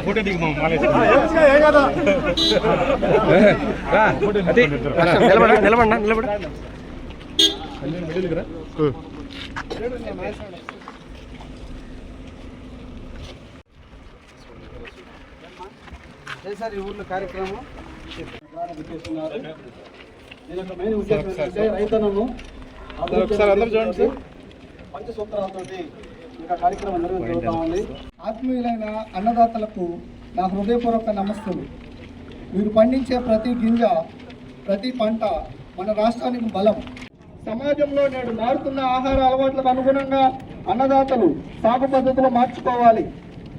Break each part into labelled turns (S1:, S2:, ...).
S1: Photo దిగు
S2: నిలబడ నిలబడ నిలబడ
S3: sir ఈ ఊర్లో కార్యక్రమం దీని యొక్క మెయిన్ ఉద్దేశం ఏంటంటే రైతన్నను
S1: ఒకసారి అందరూ చూడండి సార్.
S3: పంచసూత్రాలతోటి ఇంకా కార్యక్రమం నిర్వహించబోతా ఉంది. ఆత్మీయులైన అన్నదాతలకు నా హృదయపూర్వక నమస్తులు మీరు పండించే ప్రతి గింజ ప్రతి పంట మన రాష్ట్రానికి బలం. సమాజంలో నేడు మారుతున్న ఆహార అలవాట్లకు అనుగుణంగా అన్నదాతలు సాగు పద్ధతులు మార్చుకోవాలి.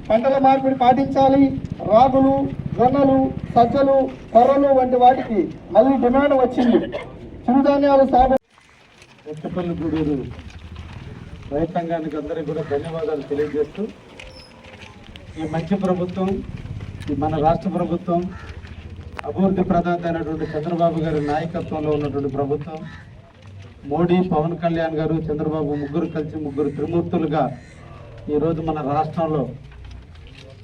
S3: పంటల మార్పిడి పాటించాలి. రాగులు జొన్నలు సజ్జలు కొర్రలు వంటి వాటికి మళ్ళీ డిమాండ్ వచ్చింది. చిరుధాన్యాలు సాగు ఎత్తపల్లి గూడూరు రైతాంగానికి అందరికీ కూడా ధన్యవాదాలు తెలియజేస్తూ ఈ మంచి ప్రభుత్వం ఈ మన రాష్ట్ర ప్రభుత్వం అభివృద్ధి ప్రదాత అయినటువంటి చంద్రబాబు గారి నాయకత్వంలో ఉన్నటువంటి ప్రభుత్వం మోడీ పవన్ కళ్యాణ్ గారు చంద్రబాబు ముగ్గురు కలిసి ముగ్గురు త్రిమూర్తులుగా ఈరోజు మన రాష్ట్రంలో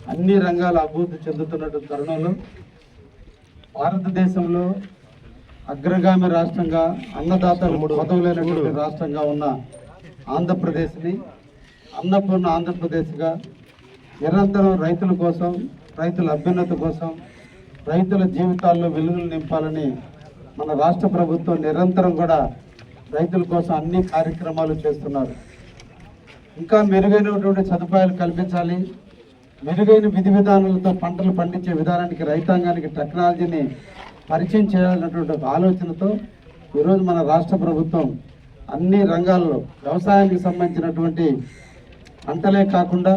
S3: అన్ని రంగాల అభివృద్ధి చెందుతున్నటువంటి తరుణంలో భారతదేశంలో అగ్రగామి రాష్ట్రంగా అన్నదాతలు పదవులైనటువంటి రాష్ట్రంగా ఉన్న ఆంధ్రప్రదేశ్ని అన్నపూర్ణ ఆంధ్రప్రదేశ్గా నిరంతరం రైతుల కోసం రైతుల అభ్యున్నత కోసం రైతుల జీవితాల్లో వెలుగులు నింపాలని మన రాష్ట్ర ప్రభుత్వం నిరంతరం కూడా రైతుల కోసం అన్ని కార్యక్రమాలు చేస్తున్నారు. ఇంకా మెరుగైనటువంటి సదుపాయాలు కల్పించాలి. మెరుగైన విధి విధానాలతో పంటలు పండించే విధానానికి రైతాంగానికి టెక్నాలజీని పరిచయం చేయాలన్నటువంటి ఆలోచనతో ఈరోజు మన రాష్ట్ర ప్రభుత్వం అన్ని రంగాల్లో వ్యవసాయానికి సంబంధించినటువంటి పంటలే కాకుండా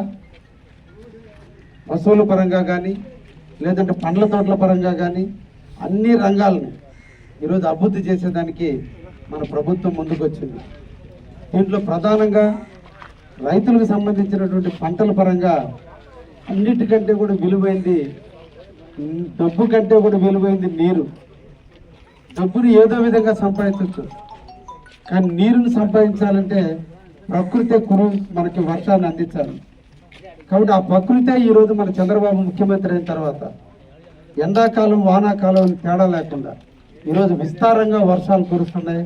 S3: పశువుల పరంగా కానీ లేదంటే పండ్ల తోటల పరంగా కానీ అన్ని రంగాలను ఈరోజు అభివృద్ధి చేసేదానికి మన ప్రభుత్వం ముందుకొచ్చింది. దీంట్లో ప్రధానంగా రైతులకు సంబంధించినటువంటి పంటల పరంగా అన్నిటికంటే కూడా విలువైంది డబ్బు కంటే కూడా విలువైంది నీరు. డబ్బుని ఏదో విధంగా సంపాదించవచ్చు. కానీ నీరుని సంపాదించాలంటే ప్రకృతి కురు మనకి వర్షాన్ని అందించాలి. కాబట్టి ఆ ప్రకృతే ఈరోజు మన చంద్రబాబు ముఖ్యమంత్రి అయిన తర్వాత ఎండాకాలం వానాకాలం తేడా లేకుండా ఈరోజు విస్తారంగా వర్షాలు కురుస్తున్నాయి.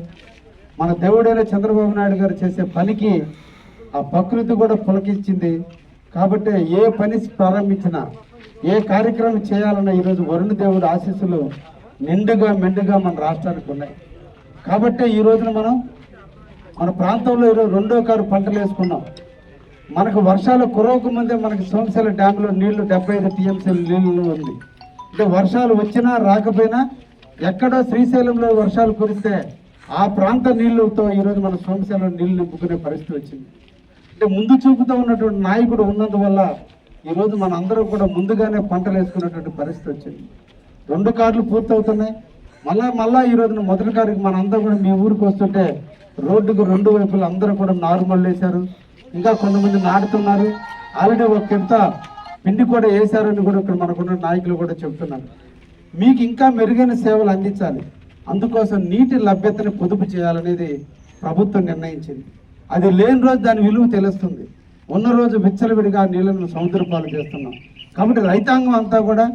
S3: మన దేవుడైన చంద్రబాబు నాయుడు గారు చేసే పనికి ఆ ప్రకృతి కూడా పులకించింది. కాబట్టి ఏ పని ప్రారంభించినా ఏ కార్యక్రమం చేయాలన్నా ఈరోజు వరుణ దేవుడు ఆశీస్సులు నిండుగా మెండుగా మన రాష్ట్రానికి ఉన్నాయి. కాబట్టి ఈ రోజున మనం మన ప్రాంతంలో ఈరోజు రెండో కారు పంటలు వేసుకున్నాం. మనకు వర్షాలు కురవక ముందే మనకి సోమశిల డ్యాంలో నీళ్ళు డెబ్బై ఐదు టీఎంసీల నీళ్ళు ఉంది. అంటే వర్షాలు వచ్చినా రాకపోయినా ఎక్కడో శ్రీశైలంలో వర్షాలు కురిస్తే ఆ ప్రాంత నీళ్ళతో ఈరోజు మన సోమశిల నీళ్ళు నింపుకునే పరిస్థితి వచ్చింది. అంటే ముందు చూపుతో ఉన్నటువంటి నాయకుడు ఉన్నందువల్ల ఈరోజు మన అందరూ కూడా ముందుగానే పంటలు వేసుకునేటువంటి పరిస్థితి వచ్చింది. రెండు కార్లు పూర్తవుతున్నాయి. మళ్ళా మళ్ళా ఈ రోజున మొదటి కారుకి మన అందరూ కూడా మీ ఊరికి వస్తుంటే రోడ్డుకు రెండు వైపులు అందరూ కూడా నార్మల్ వేశారు ఇంకా కొంతమంది నాటుతున్నారు. ఆల్రెడీ ఒక కింద పిండి కూడా వేశారని కూడా ఇక్కడ మనకున్న నాయకులు కూడా చెప్తున్నారు. మీకు ఇంకా మెరుగైన సేవలు అందించాలి. అందుకోసం నీటి లభ్యతని పొదుపు చేయాలనేది ప్రభుత్వం నిర్ణయించింది. అది లేని రోజు దాని విలువ తెలుస్తుంది. ఉన్న రోజు విచ్చలవిడిగా నీళ్ళను సముద్రపాలు చేస్తున్నాం. కాబట్టి రైతాంగం అంతా కూడా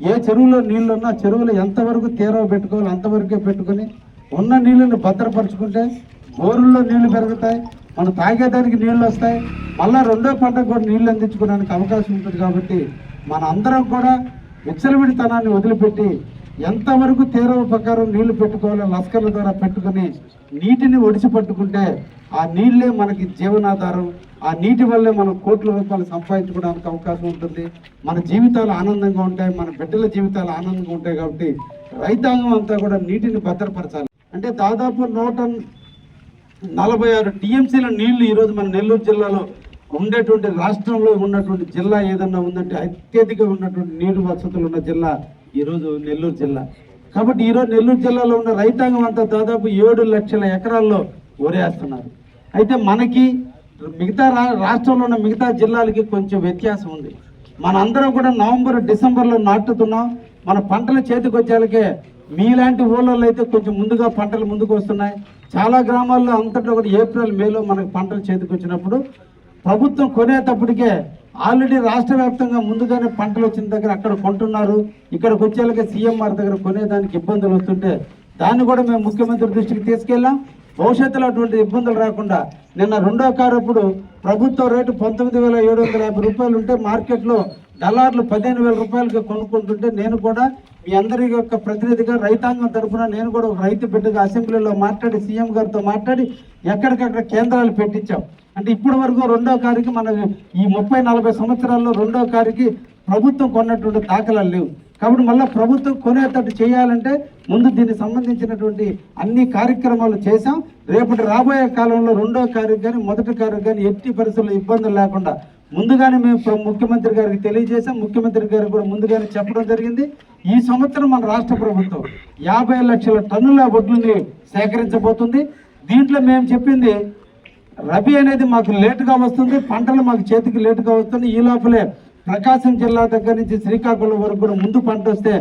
S3: ఏ చెరువులో నీళ్ళు ఉన్నా చెరువులు ఎంతవరకు తీరవ పెట్టుకోవాలి అంతవరకే పెట్టుకొని ఉన్న నీళ్ళని భద్రపరుచుకుంటే బోరుల్లో నీళ్ళు పెరుగుతాయి మనం తాగేదానికి నీళ్ళు వస్తాయి. మళ్ళీ రెండో పంటకు కూడా నీళ్ళు అందించుకోవడానికి అవకాశం ఉంటుంది కాబట్టి మన అందరం కూడా విచ్చలవిడితనాన్ని వదిలిపెట్టి ఎంతవరకు తీర ప్రకారం నీళ్ళు పెట్టుకోవాలో లస్కర్ల ద్వారా పెట్టుకుని నీటిని ఒడిచిపట్టుకుంటే ఆ నీళ్ళే మనకి జీవనాధారం. ఆ నీటి వల్లే మనం కోట్ల రూపాయలు సంపాదించుకోవడానికి అవకాశం ఉంటుంది. మన జీవితాలు ఆనందంగా ఉంటాయి మన బిడ్డల జీవితాలు ఆనందంగా ఉంటాయి కాబట్టి రైతాంగం అంతా కూడా నీటిని భద్రపరచాలి. అంటే దాదాపు నూట నలభై ఆరు టీఎంసీల నీళ్ళు ఈరోజు మన నెల్లూరు జిల్లాలో ఉండేటువంటి రాష్ట్రంలో ఉన్నటువంటి జిల్లా ఏదన్నా ఉందంటే అత్యధిక ఉన్నటువంటి నీరు వసతులు ఉన్న జిల్లా ఈరోజు నెల్లూరు జిల్లా. కాబట్టి ఈరోజు నెల్లూరు జిల్లాలో ఉన్న రైతాంగం అంతా దాదాపు ఏడు లక్షల ఎకరాల్లో వరేస్తున్నారు అయితే మనకి మిగతా రా రాష్ట్రంలో ఉన్న మిగతా జిల్లాలకి కొంచెం వ్యత్యాసం ఉంది. మనందరం కూడా నవంబర్ డిసెంబర్లో నాటుతున్నాం. మన పంటల చేతికి వచ్చేలకే మీలాంటి ఊళ్ళల్లో అయితే కొంచెం ముందుగా పంటలు ముందుకు వస్తున్నాయి. చాలా గ్రామాల్లో అంతటా కూడా ఏప్రిల్ మేలో మనకు పంటలు చేతికి వచ్చినప్పుడు ప్రభుత్వం కొనేటప్పటికే ఆల్రెడీ రాష్ట్ర వ్యాప్తంగా ముందుగానే పంటలు వచ్చిన దగ్గర అక్కడ కొంటున్నారు. ఇక్కడికి వచ్చేలాగా సీఎంఆర్ దగ్గర కొనేదానికి ఇబ్బందులు వస్తుంటే దాన్ని కూడా మేము ముఖ్యమంత్రి దృష్టికి తీసుకెళ్ళాం. భవిష్యత్తులో అటువంటి ఇబ్బందులు రాకుండా నిన్న రెండో కారు అప్పుడు ప్రభుత్వ రేటు పంతొమ్మిది వేల ఏడు వందల యాభై రూపాయలు ఉంటే మార్కెట్లో డలార్లు పదిహేను వేల రూపాయలకి కొనుక్కుంటుంటే నేను కూడా మీ అందరి యొక్క ప్రతినిధిగా రైతాంగం తరఫున నేను కూడా ఒక రైతు బిడ్డగా అసెంబ్లీలో మాట్లాడి సీఎం గారితో మాట్లాడి ఎక్కడికక్కడ కేంద్రాలు పెట్టించాం. అంటే ఇప్పటి వరకు రెండో కారికి మన ఈ ముప్పై నలభై సంవత్సరాల్లో రెండో కారికి ప్రభుత్వం కొన్నటువంటి దాఖలాలు లేవు. కాబట్టి మళ్ళీ ప్రభుత్వం కొనేటట్టు చేయాలంటే ముందు దీనికి సంబంధించినటువంటి అన్ని కార్యక్రమాలు చేశాం. రేపటి రాబోయే కాలంలో రెండో కారు కానీ మొదటి కారు కానీ ఎట్టి పరిస్థితుల్లో ఇబ్బందులు లేకుండా ముందుగానే మేము ముఖ్యమంత్రి గారికి తెలియజేసాం ముఖ్యమంత్రి గారికి కూడా ముందుగానే చెప్పడం జరిగింది. ఈ సంవత్సరం మన రాష్ట్ర ప్రభుత్వం యాభై లక్షల టన్నుల వడ్లని సేకరించబోతుంది. దీంట్లో మేము చెప్పింది రబీ అనేది మాకు లేటుగా వస్తుంది. పంటలు మాకు చేతికి లేటుగా వస్తుంది. ఈ లోపలే ప్రకాశం జిల్లా దగ్గర నుంచి శ్రీకాకుళం వరకు కూడా ముందు పంట వస్తే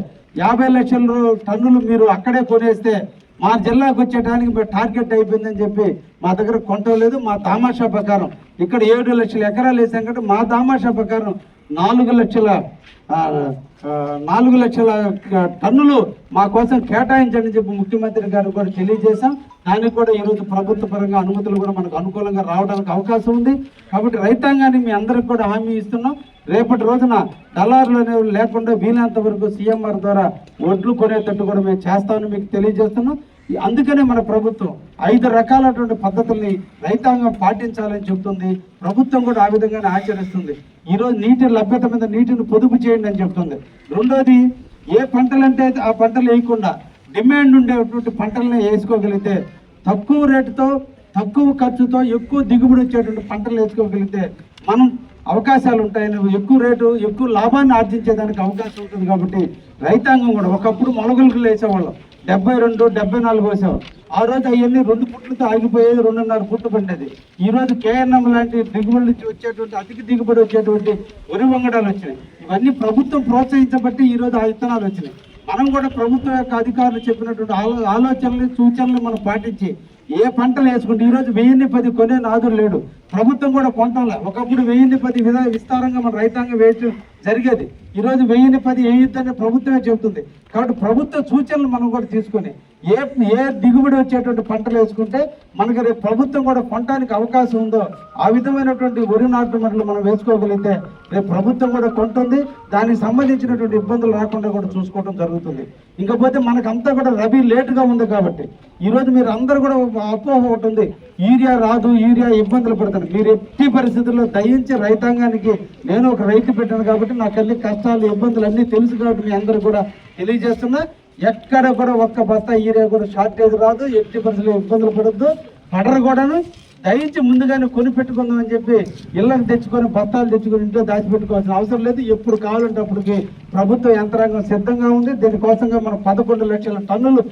S3: యాభై లక్షల టన్నులు మీరు అక్కడే కొనేస్తే మా జిల్లాకు వచ్చేటానికి టార్గెట్ అయిపోయిందని చెప్పి మా దగ్గర కొంటలేదు. మా తామాషా ప్రకారం ఇక్కడ ఏడు లక్షల ఎకరాలు వేసాం కాబట్టి మా తామాషా ప్రకారం నాలుగు లక్షల నాలుగు లక్షల టన్నులు మా కోసం కేటాయించండి చెప్పి ముఖ్యమంత్రి గారు కూడా తెలియజేశాం. దానికి కూడా ఈరోజు ప్రభుత్వ పరంగా అనుమతులు కూడా మనకు అనుకూలంగా రావడానికి అవకాశం ఉంది. కాబట్టి రైతాంగాన్ని మీ అందరికి కూడా హామీ ఇస్తున్నాం. రేపటి రోజున దళారులు అనేవి లేకుండా వీలైనంత వరకు సీఎంఆర్ ద్వారా ఒడ్లు కొనేటట్టు కూడా మేము చేస్తామని మీకు తెలియజేస్తున్నాం. అందుకనే మన ప్రభుత్వం ఐదు రకాలటువంటి పద్ధతుల్ని రైతాంగం పాటించాలని చెప్తుంది. ప్రభుత్వం కూడా ఆ విధంగానే ఆచరిస్తుంది. ఈరోజు నీటి లభ్యత మీద నీటిని పొదుపు చేయండి అని చెప్తుంది. రెండోది ఏ పంటలంటే ఆ పంటలు వేయకుండా డిమాండ్ ఉండేటువంటి పంటలను వేసుకోగలిగితే తక్కువ రేటుతో తక్కువ ఖర్చుతో ఎక్కువ దిగుబడి వచ్చేటువంటి పంటలు వేసుకోగలిగితే మనం అవకాశాలు ఉంటాయని ఎక్కువ రేటు ఎక్కువ లాభాన్ని ఆర్జించేదానికి అవకాశం ఉంటుంది కాబట్టి రైతాంగం కూడా ఒకప్పుడు మొలగలకు లేచేవాళ్ళం డెబ్బై రెండు డెబ్బై నాలుగు వేసాం ఆ రోజు అవన్నీ రెండు పుట్లతో ఆగిపోయేది రెండున్నర పుట్లు పండేది ఈ రోజు కేఎన్ఎం లాంటి దిగుబడి నుంచి వచ్చేటువంటి అధిక దిగుబడి వచ్చేటువంటి వరి వంగడాలు వచ్చినాయి. ఇవన్నీ ప్రభుత్వం ప్రోత్సహించబట్టి ఈ రోజు ఆ విత్తనాలు వచ్చినాయి. మనం కూడా ప్రభుత్వం యొక్క అధికారులు చెప్పినటువంటి ఆలో ఆలోచనలు సూచనలు మనం పాటించి ఏ పంటలు వేసుకుంటే ఈరోజు వెయ్యిన్ని పది కొనే నాదులు లేడు. ప్రభుత్వం కూడా కొంటంలే ఒకప్పుడు వెయ్యిన్ని పది విధ విస్తారంగా మన రైతాంగం వేసి జరిగేది. ఈరోజు వెయ్యిని పది వేయొద్దని ప్రభుత్వమే చెబుతుంది. కాబట్టి ప్రభుత్వ సూచనలు మనం కూడా తీసుకొని ఏ ఏ దిగుబడి వచ్చేటువంటి పంటలు వేసుకుంటే మనకి రేపు ప్రభుత్వం కూడా కొనడానికి అవకాశం ఉందో ఆ విధమైనటువంటి వరి నాటుమరులు మనం వేసుకోగలిగితే రేపు ప్రభుత్వం కూడా కొంటుంది. దానికి సంబంధించినటువంటి ఇబ్బందులు రాకుండా కూడా చూసుకోవడం జరుగుతుంది. ఇంకపోతే మనకంతా కూడా రబీ లేటుగా ఉంది కాబట్టి ఈరోజు మీరు అందరూ కూడా అపోహ ఒకటి ఉంది. యూరియా రాదు యూరియా ఇబ్బందులు పడతారు మీరు ఎట్టి పరిస్థితుల్లో దయించి రైతాంగానికి నేను ఒక రైతు పెట్టాను కాబట్టి నాకు అన్ని కష్టాలు ఇబ్బందులు అన్నీ తెలుసు కాబట్టి మీ అందరూ కూడా తెలియజేస్తున్నా. ఎక్కడ కూడా ఒక్క బస్తా ఈరియా కూడా షార్టేజ్ రాదు ఎట్టి పరిస్థితులు ఇబ్బందులు పడద్దు. పడరు కూడాను. దయించి ముందుగానే కొని పెట్టుకుందామని చెప్పి ఇళ్ళకి తెచ్చుకొని బస్తాలు తెచ్చుకొని ఇంట్లో దాచిపెట్టుకోవాల్సిన అవసరం లేదు. ఎప్పుడు కావాలంటే అప్పటికి ప్రభుత్వ యంత్రాంగం సిద్ధంగా ఉంది. దీనికోసంగా మనం పదకొండు లక్షల టన్నులు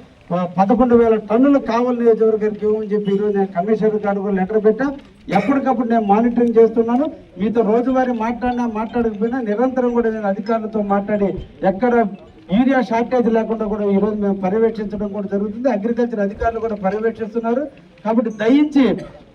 S3: పదకొండు వేల టన్నులు కావాలి నియోజకవర్గానికి ఇవ్వమని చెప్పి ఈరోజు నేను కమిషనర్ గారు కూడా లెటర్ పెట్టా. ఎప్పటికప్పుడు నేను మానిటరింగ్ చేస్తున్నాను. మీతో రోజువారీ మాట్లాడినా మాట్లాడకపోయినా నిరంతరం కూడా నేను అధికారులతో మాట్లాడి ఎక్కడ యూరియా షార్టేజ్ లేకుండా కూడా ఈ రోజు మేము పర్యవేక్షించడం కూడా జరుగుతుంది. అగ్రికల్చర్ అధికారులు కూడా పర్యవేక్షిస్తున్నారు. కాబట్టి దయించి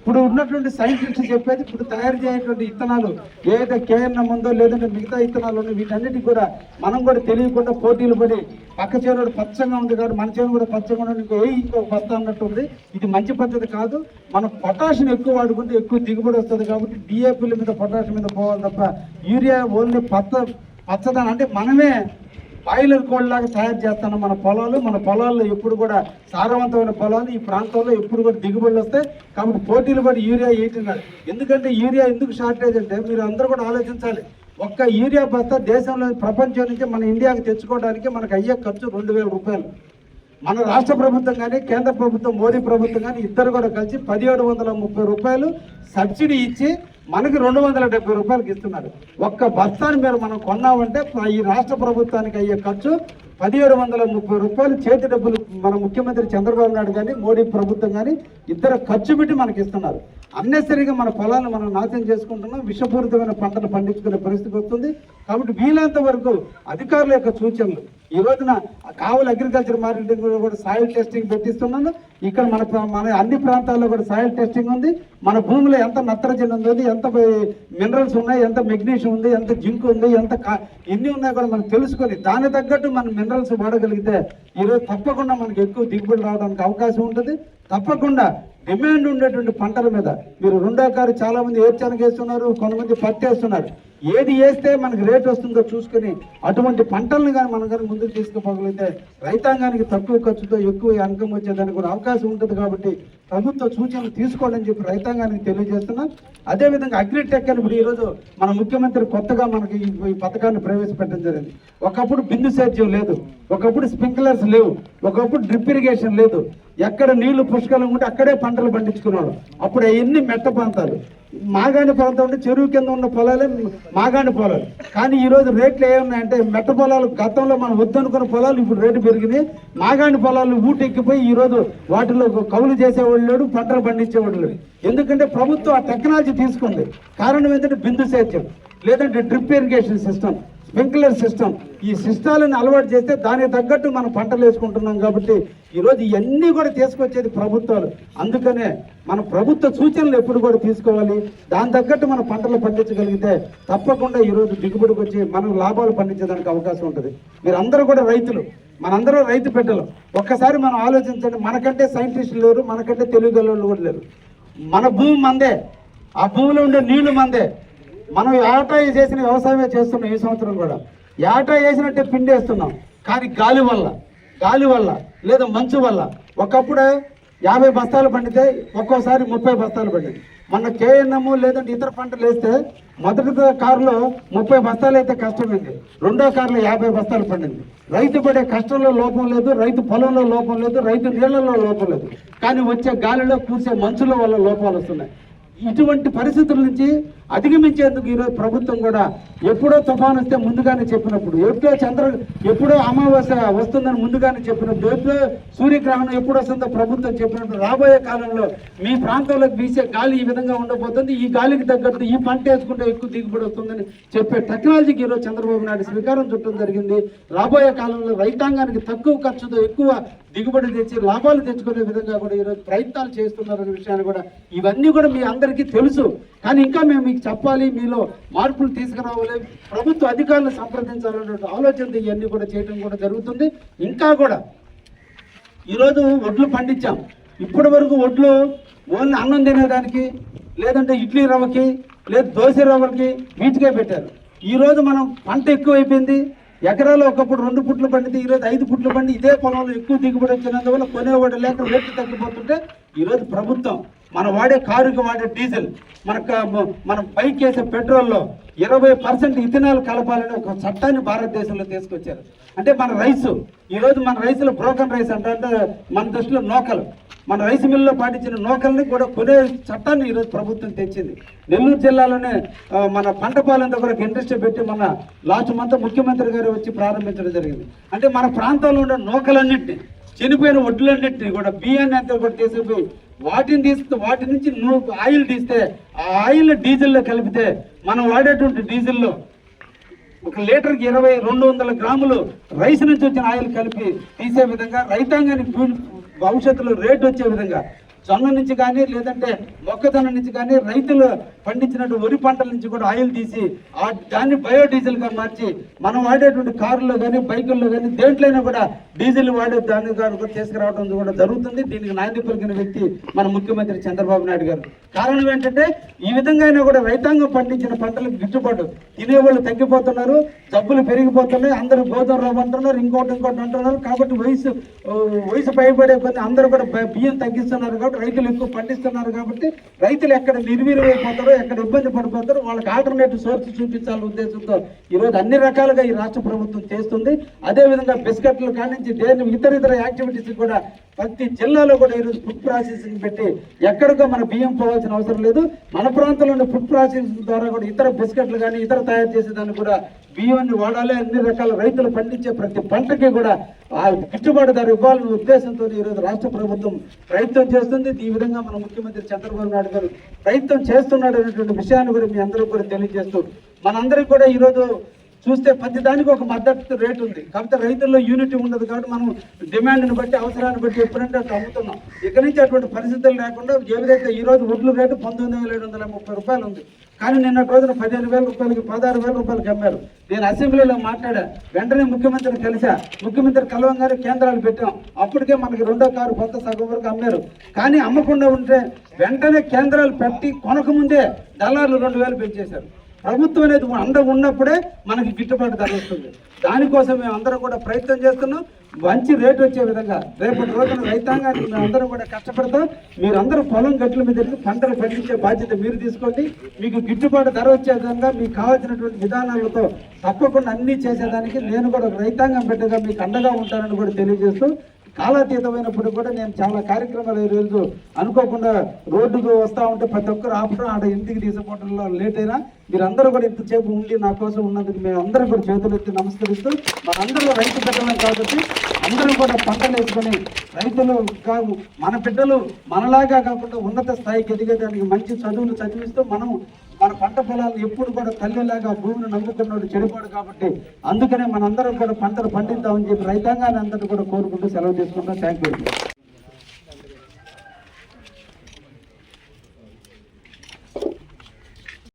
S3: ఇప్పుడు ఉన్నటువంటి సైంటిస్ట్ చెప్పేది ఇప్పుడు తయారు చేయటువంటి ఇత్తనాలు ఏదైతే కేఎన్ఎం ఉందో లేదంటే మిగతా ఇత్తనాలు ఉన్నాయి వీటన్నిటికి కూడా మనం కూడా తెలియకుండా పోటీలు పడి పక్క చేనుడు పచ్చగా ఉంది కాబట్టి మన చేను కూడా పచ్చగా ఉండడం ఇంకో ఏ ఇంకో బస్తా అన్నట్టు ఉంది. ఇది మంచి పద్ధతి కాదు. మనం పొటాషియం ఎక్కువ వాడుకుంటే ఎక్కువ దిగుబడి వస్తుంది కాబట్టి డిఏపీల మీద పొటాషియం మీద పోవాలి తప్ప యూరియా ఓన్లీ పచ్చ పచ్చదనం అంటే మనమే బాయిలర్ కోడ్ లాగా తయారు చేస్తాను. మన పొలాలు మన పొలాల్లో ఎప్పుడు కూడా సారవంతమైన పొలాలు ఈ ప్రాంతంలో ఎప్పుడు కూడా దిగుబడులు వస్తాయి. కాబట్టి పోటీలు పడి యూరియా వేయటున్నారు ఎందుకంటే యూరియా ఎందుకు షార్టేజ్ అంటే మీరు అందరూ కూడా ఆలోచించాలి. ఒక్క యూరియా బస్తా దేశంలో ప్రపంచం నుంచి మన ఇండియాకి తెచ్చుకోవడానికి మనకు అయ్యే ఖర్చు రెండు వేల రూపాయలు. మన రాష్ట్ర ప్రభుత్వం కానీ కేంద్ర ప్రభుత్వం మోదీ ప్రభుత్వం కానీ ఇద్దరు కూడా కలిసి పదిహేడు వందల ముప్పై రూపాయలు సబ్సిడీ ఇచ్చి మనకి రెండు వందల డెబ్బై రూపాయలకి ఇస్తున్నారు. ఒక్క బస్తాని మీరు మనం కొన్నామంటే ఈ రాష్ట్ర ప్రభుత్వానికి అయ్యే ఖర్చు పదిహేడు వందల ముప్పై రూపాయలు. చేతి డబ్బులు మన ముఖ్యమంత్రి చంద్రబాబు నాయుడు కానీ మోడీ ప్రభుత్వం కానీ ఇద్దరు ఖర్చు పెట్టి మనకి ఇస్తున్నారు. అన్నెసరిగా మన పొలాలను మనం నాశనం చేసుకుంటున్నాం. విషపూరితమైన పంటలు పండించుకునే పరిస్థితి వస్తుంది. కాబట్టి వీలైనంత వరకు అధికారుల యొక్క సూచనలు. ఈ రోజున కావలి అగ్రికల్చర్ మార్కెటింగ్ కూడా సాయిల్ టెస్టింగ్ పెట్టిస్తున్నాను. ఇక్కడ మన ప్రా- మన అన్ని ప్రాంతాల్లో కూడా సాయిల్ టెస్టింగ్ ఉంది. మన భూమిలో ఎంత నత్రజని ఉంది ఎంత మినరల్స్ ఉన్నాయి ఎంత మెగ్నీషియం ఉంది ఎంత జింక్ ఉంది ఎంత కా- ఎన్ని ఉన్నాయి కూడా మనం తెలుసుకొని దాని తగ్గట్టు మనం మినరల్స్ వాడగలిగితే ఈరోజు తప్పకుండా మనకు ఎక్కువ దిగుబడి రావడానికి అవకాశం ఉంటుంది. తప్పకుండా డిమాండ్ ఉండేటువంటి పంటల మీద. మీరు రెండో కారు చాలా మంది ఏర్చనగ వేస్తున్నారు కొంతమంది పత్తి వేస్తున్నారు. ఏది వేస్తే మనకి రేట్ వస్తుందో చూసుకొని అటువంటి పంటలను కానీ మనం కానీ ముందుకు తీసుకుపోగలిగితే రైతాంగానికి తక్కువ ఖర్చుతో ఎక్కువ అంకం వచ్చేదానికి కూడా అవకాశం ఉంటుంది కాబట్టి ప్రభుత్వ సూచనలు తీసుకోండి అని చెప్పి రైతాంగానికి తెలియజేస్తున్నాం. అదేవిధంగా అగ్రిటెక్ అని ఇప్పుడు ఈరోజు మన ముఖ్యమంత్రి కొత్తగా మనకి ఈ ఈ పథకాన్ని ప్రవేశపెట్టడం జరిగింది. ఒకప్పుడు బిందు సేద్యం లేదు ఒకప్పుడు స్ప్రింక్లర్స్ లేవు ఒకప్పుడు డ్రిప్ ఇరిగేషన్ లేదు. ఎక్కడ నీళ్ళు పుష్కలం ఉంటే అక్కడే పంటలు పండించుకున్నాడు అప్పుడు అవన్నీ మెట్ట ప్రాంతాలు. మాగాణి ప్రాంతం అంటే చెరువు కింద ఉన్న పొలాలే మాగాణి పొలాలు. కానీ ఈ రోజు రేట్లు ఏమున్నాయంటే మెట్ట పొలాలు గతంలో మనం వద్దనుకున్న పొలాలు ఇప్పుడు రేటు పెరిగినాయి. మాగాణి పొలాలు ఊటెక్కిపోయి ఈరోజు వాటిలో కౌలు చేసేవాళ్ళు లేడు పంటలు పండించేవాళ్ళు లేడు. ఎందుకంటే ప్రభుత్వం ఆ టెక్నాలజీ తీసుకుంది. కారణం ఏంటంటే బిందు సేద్యం లేదంటే drip irrigation system. Sprinkler system ఈ సిస్టాలను అలవాటు చేస్తే దానికి తగ్గట్టు మనం పంటలు వేసుకుంటున్నాం కాబట్టి ఈరోజు ఇవన్నీ కూడా తీసుకొచ్చేది ప్రభుత్వాలు. అందుకనే మన ప్రభుత్వ సూచనలు ఎప్పుడు కూడా తీసుకోవాలి. దాని తగ్గట్టు మన పంటలు పండించగలిగితే తప్పకుండా ఈరోజు దిగుబడికి వచ్చి మనం లాభాలు పండించడానికి అవకాశం ఉంటుంది. మీరు అందరూ కూడా రైతులు మనందరూ రైతు బిడ్డలు ఒక్కసారి మనం ఆలోచించండి. మనకంటే సైంటిస్టులు లేరు మనకంటే తెలుగు కూడా లేరు. మన భూమి మందే ఆ భూమిలో ఉండే నీళ్ళు మందే. మనం ఏటా చేసిన వ్యవసాయమే చేస్తున్నాం ఈ సంవత్సరం కూడా. ఏటా వేసినట్టే పిండేస్తున్నాం. కానీ గాలి వల్ల గాలి వల్ల లేదా మంచు వల్ల ఒకప్పుడే యాభై బస్తాలు పండితే ఒక్కోసారి ముప్పై బస్తాలు పండింది. మన కేఎన్ఎం లేదంటే ఇతర పంటలు వేస్తే మొదటి కారులో ముప్పై బస్తాలు అయితే కష్టమైంది. రెండో కారులో యాభై బస్తాలు పండింది. రైతు పడే కష్టంలో లోపం లేదు రైతు పొలంలో లోపం లేదు రైతు నీళ్ళలో లోపం లేదు. కానీ వచ్చే గాలిలో కూర్చే మంచుల వల్ల లోపాలు వస్తున్నాయి. ఇటువంటి పరిస్థితుల నుంచి అధిగమించేందుకు ఈరోజు ప్రభుత్వం కూడా ఎప్పుడో తుఫాన్ వస్తే ముందుగానే చెప్పినప్పుడు ఎప్పుడో చంద్ర ఎప్పుడో అమావాస్య వస్తుందని ముందుగానే చెప్పినప్పుడు ఎప్పుడో సూర్యగ్రహణం ఎప్పుడు వస్తుందో ప్రభుత్వం చెప్పినప్పుడు రాబోయే కాలంలో మీ ప్రాంతంలోకి వీసే గాలి ఈ విధంగా ఉండబోతుంది. ఈ గాలికి తగ్గట్టు ఈ పంట వేసుకుంటే ఎక్కువ దిగుబడి వస్తుందని చెప్పే టెక్నాలజీకి ఈరోజు చంద్రబాబు నాయుడు శ్రీకారం చుట్టడం జరిగింది. రాబోయే కాలంలో రైతాంగానికి తక్కువ ఖర్చుతో ఎక్కువ దిగుబడి తెచ్చి లాభాలు తెచ్చుకునే విధంగా కూడా ఈరోజు ప్రయత్నాలు చేస్తున్నారనే విషయాన్ని కూడా ఇవన్నీ కూడా మీ అందరికీ తెలుసు. కానీ ఇంకా మేము మీకు చెప్పాలి మీలో మార్పులు తీసుకురావాలి ప్రభుత్వ అధికారులు సంప్రదించాలనే ఆలోచనతో ఇవన్నీ కూడా చేయడం కూడా జరుగుతుంది. ఇంకా కూడా ఈరోజు వడ్లు పండించాం. ఇప్పటి వరకు వడ్లు ఓన్లీ అన్నం తినేదానికి లేదంటే ఇడ్లీ రవ్వకి లేదు దోశ రవ్వకి వీటికే పెట్టారు. ఈరోజు మనం పంట ఎక్కువైపోయింది. ఎకరాలు ఒకప్పుడు రెండు పుట్లు పండితే ఈరోజు ఐదు పుట్లు పండి ఇదే పొలంలో ఎక్కువ దిగుబడి వచ్చినందువల్ల కొనేవాడు లేక రేట్లు తగ్గిపోతుంటే ఈరోజు ప్రభుత్వం మనం వాడే కారుకి వాడే డీజిల్ మన మనం మన బైక్ వేసే పెట్రోల్లో ఇరవై పర్సెంట్ ఇథనాల్ కలపాలని ఒక చట్టాన్ని భారతదేశంలో తీసుకొచ్చారు. అంటే మన రైసు ఈరోజు మన రైసులో బ్రోకన్ రైస్ అంటే మన దృష్టిలో నోకలు. మన రైస్ మిల్లులో పాటించిన నూకల్ని కూడా కొనే చట్టాన్ని ఈరోజు ప్రభుత్వం తెచ్చింది. నెల్లూరు జిల్లాలోనే మన పంట పాలన కూడా ఇండస్ట్రీ పెట్టి మన లాస్ట్ మంత్ ముఖ్యమంత్రి గారు వచ్చి ప్రారంభించడం జరిగింది. అంటే మన ప్రాంతంలో ఉన్న నూకలన్నింటినీ చనిపోయిన వడ్లన్నింటినీ కూడా బియ్యాన్ని అంతా కూడా తీసుకుపోయి వాటిని తీస్తే వాటి నుంచి నువ్వు ఆయిల్ తీస్తే ఆ ఆయిల్ డీజిల్లో కలిపితే మనం వాడేటువంటి డీజిల్లో ఒక లీటర్కి ఇరవై రెండు వందల గ్రాములు రైస్ నుంచి వచ్చిన ఆయిల్ కలిపి తీసే విధంగా రైతాంగానికి భవిష్యత్తులో రేట్ వచ్చే విధంగా జొన్న నుంచి కానీ లేదంటే మొక్కజొన్న నుంచి కానీ రైతులు పండించినట్టు వరి పంటల నుంచి కూడా ఆయిల్ తీసి ఆ దాన్ని బయోడీజిల్గా మార్చి మనం వాడేటువంటి కారులో కానీ బైకుల్లో కానీ దేంట్లైనా కూడా డీజిల్ వాడే దాన్ని కూడా తీసుకురావడం కూడా జరుగుతుంది. దీనికి నాంది పలికిన వ్యక్తి మన ముఖ్యమంత్రి చంద్రబాబు నాయుడు గారు. కారణం ఏంటంటే ఈ విధంగా అయినా కూడా రైతాంగం పండించిన పంటలకు గిట్టుబాటు తినేవాళ్ళు తగ్గిపోతున్నారు జబ్బులు పెరిగిపోతున్నాయి అందరూ గోధుమ రోగం అంటున్నారు ఇంకోటి ఇంకోటి అంటున్నారు. కాబట్టి వయసు వయసు పైబడే కొన్ని అందరూ కూడా బియ్యం తగ్గిస్తున్నారు కాబట్టి రైతులు ఎక్కువ పండిస్తున్నారు కాబట్టి రైతులు ఎక్కడ నిర్వీర్యమైపోతారో ఎక్కడ ఇబ్బంది పడిపోతారో వాళ్ళకి ఆల్టర్నేటివ్ సోర్స్ చూపించాలనే ఉద్దేశంతో ఈరోజు అన్ని రకాలుగా ఈ రాష్ట్ర ప్రభుత్వం చేస్తుంది. అదేవిధంగా బిస్కెట్లు కానించి దేని ఇతర ఇతర యాక్టివిటీస్ కూడా ప్రతి జిల్లాలో కూడా ఈరోజు ఫుడ్ ప్రాసెసింగ్ పెట్టి ఎక్కడికో మన బియ్యం పోవాల్సిన అవసరం లేదు. మన ప్రాంతంలోని ఫుడ్ ప్రాసెసింగ్ ద్వారా కూడా ఇతర బిస్కెట్లు కానీ ఇతర తయారు చేసేదాన్ని కూడా బియ్యాన్ని వాడాలి అన్ని రకాల రైతులు పండించే ప్రతి పంటకి కూడా ఆ గిట్టుబాటు ధర ఇవ్వాలనే ఉద్దేశంతో ఈరోజు రాష్ట్ర ప్రభుత్వం ప్రయత్నం చేస్తుంది. ఈ విధంగా మన ముఖ్యమంత్రి చంద్రబాబు నాయుడు గారు ప్రయత్నం చేస్తున్నాడు అనేటువంటి విషయాన్ని కూడా మీ అందరూ కూడా తెలియజేస్తూ మనందరికీ కూడా ఈరోజు చూస్తే ప్రతి దానికి ఒక మద్దతు రేటు ఉంది. కాకపోతే రైతుల్లో యూనిటీ ఉండదు కాబట్టి మనం డిమాండ్ని బట్టి అవసరాన్ని బట్టి ఎప్పుడంటే అట్లా అమ్ముతున్నాం. ఇక్కడి నుంచి అటువంటి పరిస్థితులు లేకుండా ఏదైతే ఈ రోజు వడ్లు రేటు పంతొమ్మిది వేల ఏడు వందల ముప్పై రూపాయలు ఉంది. కానీ నిన్న రోజున పదిహేను వేల రూపాయలకి పదహారు వేల రూపాయలకి అమ్మారు. నేను అసెంబ్లీలో మాట్లాడా. వెంటనే ముఖ్యమంత్రిని కలిసా ముఖ్యమంత్రి కలవంగానే కేంద్రాలు పెట్టాం. అప్పటికే మనకి రెండో కారు కొత్త సగం వరకు అమ్మారు. కానీ అమ్మకుండా ఉంటే వెంటనే కేంద్రాలు పెట్టి కొనకముందే దళారులు రెండు వేలు పెంచేశారు. ప్రభుత్వం అనేది అండ ఉన్నప్పుడే మనకి గిట్టుబాటు ధర వస్తుంది. దానికోసం మేము అందరం కూడా ప్రయత్నం చేస్తున్నాం. మంచి రేటు వచ్చే విధంగా రేపటి రోజున రైతాంగానికి మేము అందరం కూడా కష్టపడతాం. మీరందరూ పొలం గట్ల మీద పంటలు పండించే బాధ్యత మీరు తీసుకోండి. మీకు గిట్టుబాటు ధర వచ్చే విధంగా మీకు కావాల్సినటువంటి విధానాలతో తప్పకుండా అన్నీ చేసేదానికి నేను కూడా ఒక రైతాంగం పెట్టగా మీకు అండగా ఉంటానని కూడా తెలియజేస్తూ కాలాతీతమైనప్పుడు కూడా నేను చాలా కార్యక్రమాలు ఈరోజు రోజు అనుకోకుండా రోడ్డుకు వస్తా ఉంటే ప్రతి ఒక్కరు ఆపడం ఆడ ఇంటికి తీసుకోవడంలో లేట్ అయినా మీరందరూ కూడా ఇంతసేపు ఉండి నా కోసం ఉన్నందుకు మేము అందరూ కూడా చేతులు ఎత్తి నమస్కరిస్తూ మనందరూ రైతు పెట్టడం కాబట్టి అందరూ కూడా పంటలు వేసుకొని రైతులు కాదు మన బిడ్డలు మనలాగా కాకుండా ఉన్నత స్థాయికి ఎదిగేదానికి మంచి చదువులు చదివిస్తూ మనం మన పంట పొలాలు ఎప్పుడు కూడా తల్లిలాగా భూమిని నమ్ముకున్నాడు చెడిపోడు కాబట్టి అందుకనే మనందరం కూడా పంటలు పండిద్దామని చెప్పి రైతాంగాన్ని అందరూ కూడా కోరుకుంటూ సెలవు తీసుకుంటాం. Thank you